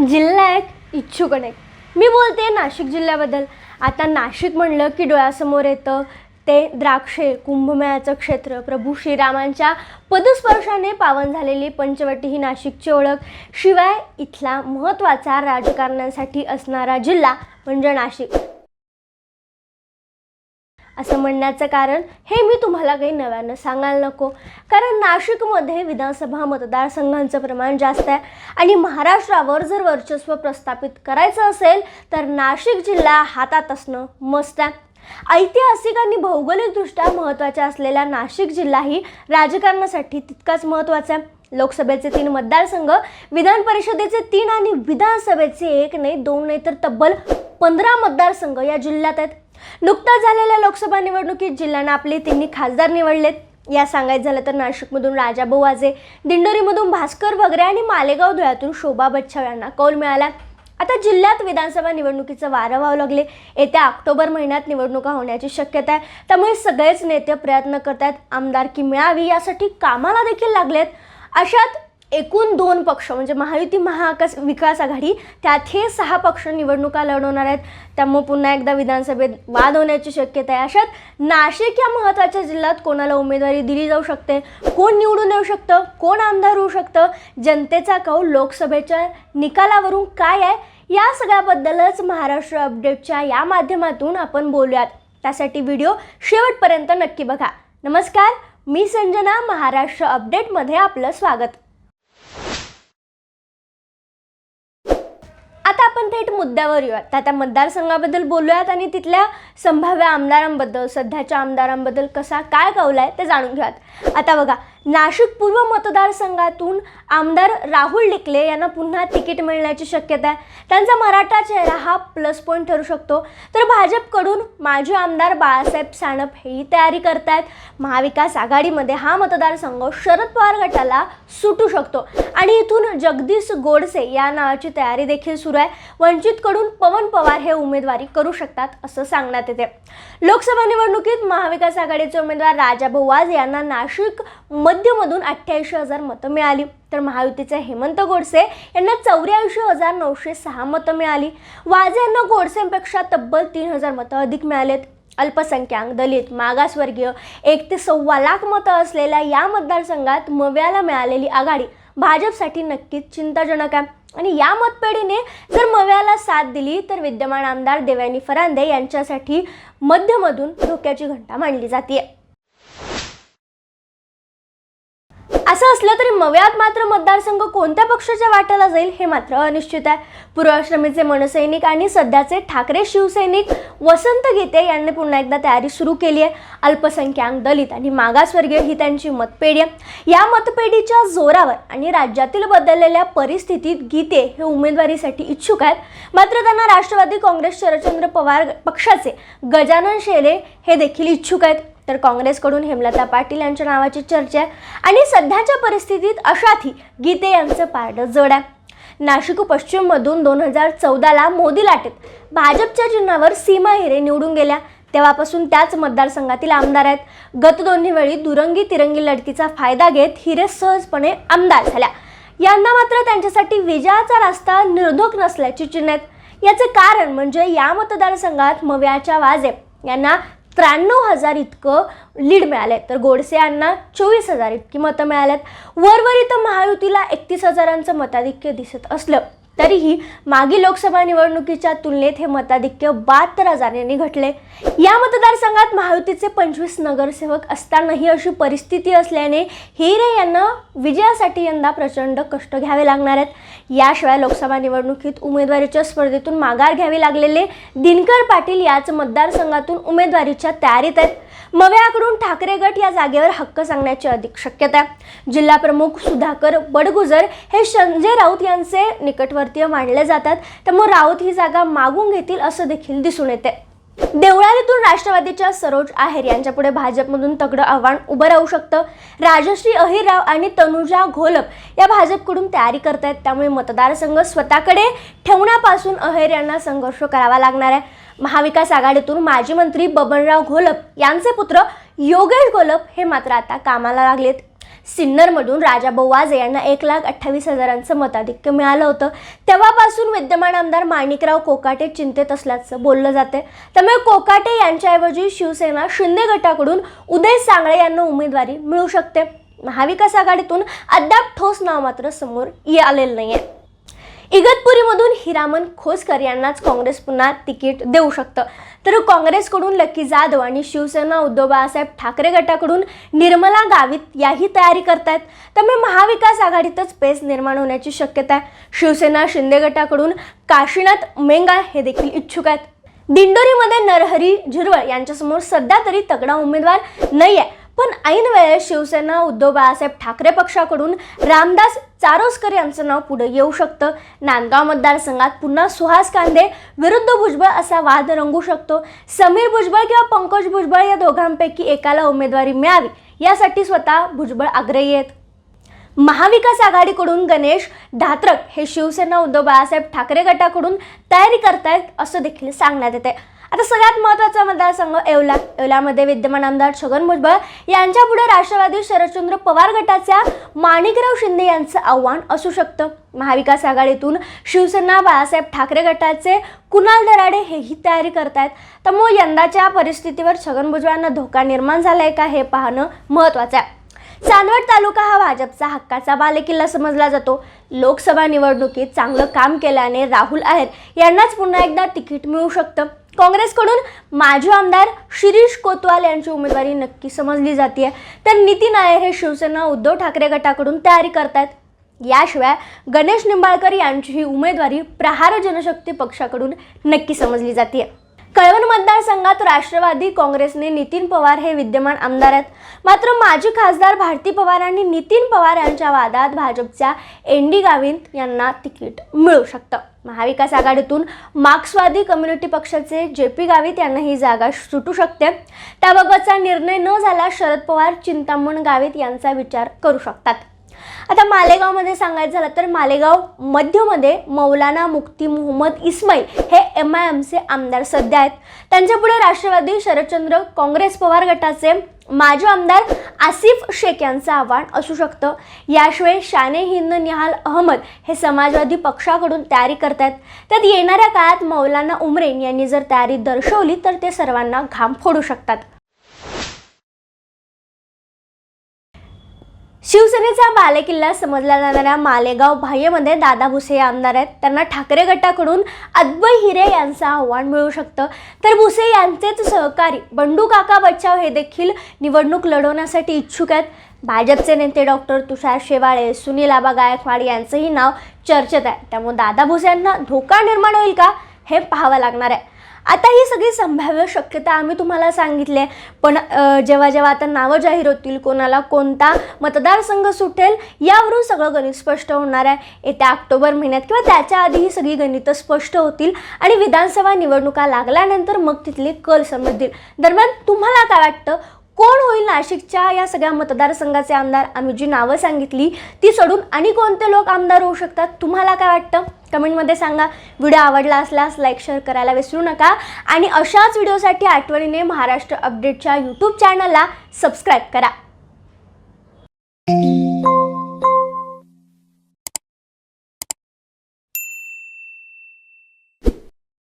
जिल्हा एक इच्छुक अनेक मी बोलते नाशिक जिल्ह्याबद्दल. आता नाशिक म्हणलं की डोळ्यासमोर येतं ते द्राक्षे कुंभमेळ्याचं क्षेत्र. प्रभू श्रीरामांच्या पदस्पर्शाने पावन झालेली पंचवटी ही नाशिकची ओळख. शिवाय इथला महत्त्वाचा राजकारण्यांसाठी असणारा जिल्हा म्हणजे नाशिक. असं म्हणण्याचं कारण हे मी तुम्हाला काही नव्यानं सांगायला नको. कारण नाशिकमध्ये विधानसभा मतदारसंघांचं प्रमाण जास्त आहे आणि महाराष्ट्रावर जर वर्चस्व प्रस्थापित करायचं असेल तर नाशिक जिल्हा हातात असणं मस्त आहे. ऐतिहासिक आणि भौगोलिकदृष्ट्या महत्त्वाच्या असलेला नाशिक जिल्हाही राजकारणासाठी तितकाच महत्त्वाचा आहे. लोकसभेचे तीन मतदारसंघ विधान परिषदेचे तीन आणि विधानसभेचे एक नाही दोन नाही तर तब्बल पंधरा मतदारसंघ या जिल्ह्यात आहेत. नुकत्याच झालेल्या लोकसभा निवडणुकीत जिल्ह्यानं आपले तिन्ही खासदार निवडलेत. या सांगायचं झालं तर नाशिकमधून राजाभाऊ वाजे दिंडोरीमधून भास्कर वगैरे आणि मालेगाव धुळ्यातून शोभा बच्छाव यांना कौल मिळाला. आता जिल्ह्यात विधानसभा निवडणुकीचं वारं व्हावं लागले. येत्या ऑक्टोबर महिन्यात निवडणुका होण्याची शक्यता आहे. त्यामुळे सगळेच नेते प्रयत्न करत आहेत आमदारकी मिळावी यासाठी कामाला देखील लागलेत. अशात एकूण दोन पक्ष म्हणजे महायुती महाकस विकास आघाडी त्यात हे सहा पक्ष निवडणुका लढवणार आहेत. त्यामुळे पुन्हा एकदा विधानसभेत वाद होण्याची शक्यता आहे. अशात नाशिक या महत्त्वाच्या जिल्ह्यात कोणाला उमेदवारी दिली जाऊ शकते? कोण निवडून येऊ शकतं? कोण आमदार होऊ शकतं? जनतेचा कौल लोकसभेच्या निकालावरून काय आहे? या सगळ्याबद्दलच महाराष्ट्र अपडेटच्या या माध्यमातून आपण बोलूयात. त्यासाठी व्हिडिओ शेवटपर्यंत नक्की बघा. नमस्कार मी संजना महाराष्ट्र अपडेटमध्ये आपलं स्वागत. आपण थेट मुद्द्यावर येऊयात. त्या त्या मतदारसंघाबद्दल बोलूयात आणि तिथल्या संभाव्य आमदारांबद्दल सध्याच्या आमदारांबद्दल कसा काय कौल आहे ते जाणून घेऊयात. आता बघा नाशिक पूर्व मतदारसंघातून आमदार राहुल डिकले यांना पुन्हा तिकीट मिळण्याची शक्यता आहे. त्यांचा मराठा चेहरा हा प्लस पॉईंट ठरू शकतो. तर भाजपकडून माजी आमदार बाळासाहेब सानप हेही तयारी करतायत. महाविकास आघाडीमध्ये हा मतदारसंघ शरद पवार गटाला सुटू शकतो. आणि इथून जगदीश गोडसे या नावाची तयारी देखील सुरू आहे. वंचितकडून पवन पवार हे उमेदवारी करू शकतात असं सांगण्यात येते. लोकसभा निवडणुकीत महाविकास आघाडीचे उमेदवार राजाभाऊ वाज यांना नाशिक मध्यमधून अठ्ठ्याऐंशी हजार मतं मिळाली. तर महायुतीचे हेमंत गोडसे यांना चौऱ्याऐंशी हजार नऊशे सहा मतं मिळाली. वाजे यांना गोडसेंपेक्षा तब्बल तीन हजार मतं अधिक मिळालेत. अल्पसंख्याक दलित मागासवर्गीय एक ते सव्वा लाख मतं असलेल्या या मतदारसंघात मव्याला मिळालेली आघाडी भाजपसाठी नक्कीच चिंताजनक आहे. आणि या मतपेढीने जर मव्याला साथ दिली तर विद्यमान आमदार देवयानी फरांदे यांच्यासाठी मध्यमधून धोक्याची घंटा मांडली जाते असं असलं तरी मव्यात मात्र मतदारसंघ कोणत्या पक्षाच्या वाट्याला जाईल हे मात्र अनिश्चित आहे. पूर्वाश्रमीचे मनसैनिक आणि सध्याचे ठाकरे शिवसैनिक वसंत गीते यांनी पुन्हा एकदा तयारी सुरू केली आहे. अल्पसंख्याक दलित आणि मागासवर्गीय ही त्यांची मतपेढी आहे. या मतपेढीच्या जोरावर आणि राज्यातील बदललेल्या परिस्थितीत गीते हे उमेदवारीसाठी इच्छुक आहेत. मात्र त्यांना राष्ट्रवादी काँग्रेस शरदचंद्र पवार पक्षाचे गजानन शेले हे देखील इच्छुक आहेत. तर काँग्रेसकडून हेमलता पाटील यांच्या नावाची चर्चा आहे. आणि सध्याच्या परिस्थितीत अशातही गीते यांचं पारडं जड आहे. नाशिक पश्चिममधून दोन हजार चौदाला मोदी लाटेत. भाजपच्या चिन्हावर सीमा हिरे निवडून गेल्या. तेव्हापासून त्याच मतदारसंघातील आमदार आहेत. गत दोन्ही वेळी दुरंगी तिरंगी लढतीचा फायदा घेत हिरे सहजपणे आमदार झाल्या. यांना मात्र त्यांच्यासाठी विजयाचा रस्ता निर्धोक नसल्याची चिन्ह आहेत. याचं कारण म्हणजे या मतदारसंघात मव्याच्या वाजे. यांना त्र्याण्णव हजार इतकं लीड मिळालं आहे तर गोडसे यांना चोवीस हजार इतकी मतं मिळाल्यात. तर महायुतीला एकतीस हजारांचं मताधिक्य दिसत असलं. तरीही मागील लोकसभा निवडणुकीच्या तुलनेत हे मताधिक्य बहात्तर हजारांनी घटले. या मतदारसंघात महायुतीचे पंचवीस नगरसेवक असतानाही अशी परिस्थिती असल्याने हिरे यांना विजयासाठी यंदा प्रचंड कष्ट घ्यावे लागणार आहेत. याशिवाय लोकसभा निवडणुकीत उमेदवारीच्या स्पर्धेतून माघार घ्यावी लागलेले दिनकर पाटील याच मतदारसंघातून उमेदवारीच्या तयारीत आहेत. मव्याकडून ठाकरे गट या जागेवर हक्क सांगण्याची अधिक शक्यता आहे. जिल्हा प्रमुख सुधाकर बडगुजर हे संजय राऊत यांचे निकटवर्तीय मानले जातात. त्यामुळे राऊत ही जागा मागून घेतील असं देखील दिसून येते. देवळालीतून राष्ट्रवादीच्या सरोज आहेर यांच्यापुढे भाजपमधून तगडं आव्हान उभं राहू शकतं. राजश्री अहिरराव आणि तनुजा घोलप या भाजपकडून तयारी करतायत. त्यामुळे मतदारसंघ स्वतःकडे ठेवण्यापासून अहेर यांना संघर्ष करावा लागणार आहे. महाविकास आघाडीतून माजी मंत्री बबनराव घोलप यांचे पुत्र योगेश घोलप हे मात्र आता कामाला लागलेत. सिन्नरमधून राजाभाऊ वाजे यांना एक लाख अठ्ठावीस हजारांचं मताधिक्य मिळालं होतं. तेव्हापासून विद्यमान आमदार माणिकराव कोकाटे चिंतेत असल्याचं बोललं जाते त्यामुळे कोकाटे यांच्याऐवजी शिवसेना शिंदे गटाकडून उदय सांगळे यांना उमेदवारी मिळू शकते. महाविकास आघाडीतून अद्याप ठोस नाव मात्र समोर आलेलं आलेलं आहे इगतपुरीमधून हिरामन खोसकर यांनाच काँग्रेस पुन्हा तिकीट देऊ शकतं. तर काँग्रेसकडून लक्की जाधव आणि शिवसेना उद्धव बाळासाहेब ठाकरे गटाकडून निर्मला गावित याही तयारी करतायत. त्यामुळे महाविकास आघाडीतच पेच निर्माण होण्याची शक्यता आहे. शिवसेना शिंदे गटाकडून काशीनाथ मेंगाळ हे देखील इच्छुक आहेत. दिंडोरीमध्ये नरहरी झिरवळ यांच्यासमोर सध्या तरी तगडा उमेदवार नाही आहे पण ऐन वेळेस शिवसेना उद्धव बाळासाहेब ठाकरे पक्षाकडून रामदास चारोस्कर यांचं नाव पुढे येऊ शकतं. नांदगाव मतदारसंघात पुन्हा सुहास कांदे विरुद्ध भुजबळ असा वाद रंगू शकतो. समीर भुजबळ किंवा पंकज भुजबळ या दोघांपैकी एकाला उमेदवारी मिळावी यासाठी स्वतः भुजबळ आग्रही आहेत. महाविकास आघाडीकडून गणेश धात्रक हे शिवसेना उद्धव बाळासाहेब ठाकरे गटाकडून तयारी करतायत असं देखील सांगण्यात येते आता सगळ्यात महत्त्वाचा मतदारसंघ येवला येवल्यामध्ये विद्यमान आमदार छगन भुजबळ यांच्यापुढे राष्ट्रवादी शरदचंद्र पवार गटाच्या माणिकराव शिंदे यांचं आव्हान असू शकतं. महाविकास आघाडीतून शिवसेना बाळासाहेब ठाकरे गटाचे कुणाल दराडे हेही तयारी करतायत. त्यामुळे यंदाच्या परिस्थितीवर छगन भुजबळांना धोका निर्माण झालाय का हे पाहणं महत्त्वाचं आहे. चांदवड तालुका हा भाजपचा हक्काचा बालेकिल्ला समजला जातो. लोकसभा निवडणुकीत चांगलं काम केल्याने राहुल आहेर यांनाच पुन्हा एकदा तिकीट मिळू शकतं. काँग्रेसकडून माजी आमदार शिरीष कोतवाल यांची उमेदवारी नक्की समजली जाते तर नितीन नायर हे शिवसेना उद्धव ठाकरे गटाकडून तयारी करतात याशिवाय गणेश निंबाळकर यांची ही उमेदवारी प्रहार जनशक्ती पक्षाकडून नक्की समजली जाते कळवण मतदारसंघात राष्ट्रवादी काँग्रेसने नितीन पवार हे विद्यमान आमदार आहेत. मात्र माजी खासदार भारती पवार आणि नितीन पवार यांच्या वादात भाजपच्या एन डी गावित यांना तिकीट मिळू शकतं. महाविकास आघाडीतून मार्क्सवादी कम्युनिटी पक्षाचे जे पी गावित यांना ही जागा सुटू शकते. त्याबाबतचा निर्णय न झाला शरद पवार चिंतामण गावित यांचा विचार करू शकतात. आता मालेगावमध्ये सांगायचं झालं तर मालेगाव मध्यमध्ये मौलाना मुक्ती मोहम्मद इस्माईल हे एम आय एमचे आमदार सध्या आहेत. त्यांच्यापुढे राष्ट्रवादी शरदचंद्र काँग्रेस पवार गटाचे माजी आमदार आसिफ शेख यांचं आव्हान असू शकतं. याशिवाय शाने हिंद निहाल अहमद हे समाजवादी पक्षाकडून तयारी करतायत. त्यात येणाऱ्या काळात मौलाना उमरेन यांनी जर तयारी दर्शवली तर ते सर्वांना घाम फोडू शकतात. शिवसेनेचा बालेकिल्ला समजला जाणाऱ्या मालेगाव बाह्यमध्ये दादा भुसे हे आमदार आहेत. त्यांना ठाकरे गटाकडून अद्वय हिरे यांचं आव्हान मिळू शकतं. तर भुसे यांचेच सहकारी बंडू काका बच्चाव हे देखील निवडणूक लढवण्यासाठी इच्छुक आहेत. भाजपचे नेते डॉक्टर तुषार शेवाळे सुनील आबा गायकवाड यांचंही नाव चर्चेत आहे. त्यामुळे दादा भुसे यांना धोका निर्माण होईल का हे पाहावं लागणार आहे. आता ही सगळी संभाव्य शक्यता आम्ही तुम्हाला सांगितली आहे. पण जेव्हा जेव्हा आता नावं जाहीर होतील कोणाला कोणता मतदारसंघ सुटेल यावरून सगळं गणित स्पष्ट होणार आहे. येत्या ऑक्टोबर महिन्यात किंवा त्याच्या आधी ही सगळी गणितं स्पष्ट होतील आणि विधानसभा निवडणुका लागल्यानंतर मग तिथले कल समजतील. दरम्यान तुम्हाला काय वाटतं? कोण होईल नाशिकच्या या सगळ्या मतदारसंघाचे आमदार? आम्ही जी नावं सांगितली ती सोडून आणि कोणते लोक आमदार होऊ शकतात? तुम्हाला काय वाटतं? कमेंटमध्ये सांगा. व्हिडिओ आवडला असल्यास लाईक शेअर करायला विसरू नका. आणि अशाच व्हिडिओसाठी आठवणीने महाराष्ट्र अपडेटच्या यूट्यूब चॅनलला सबस्क्राईब करा.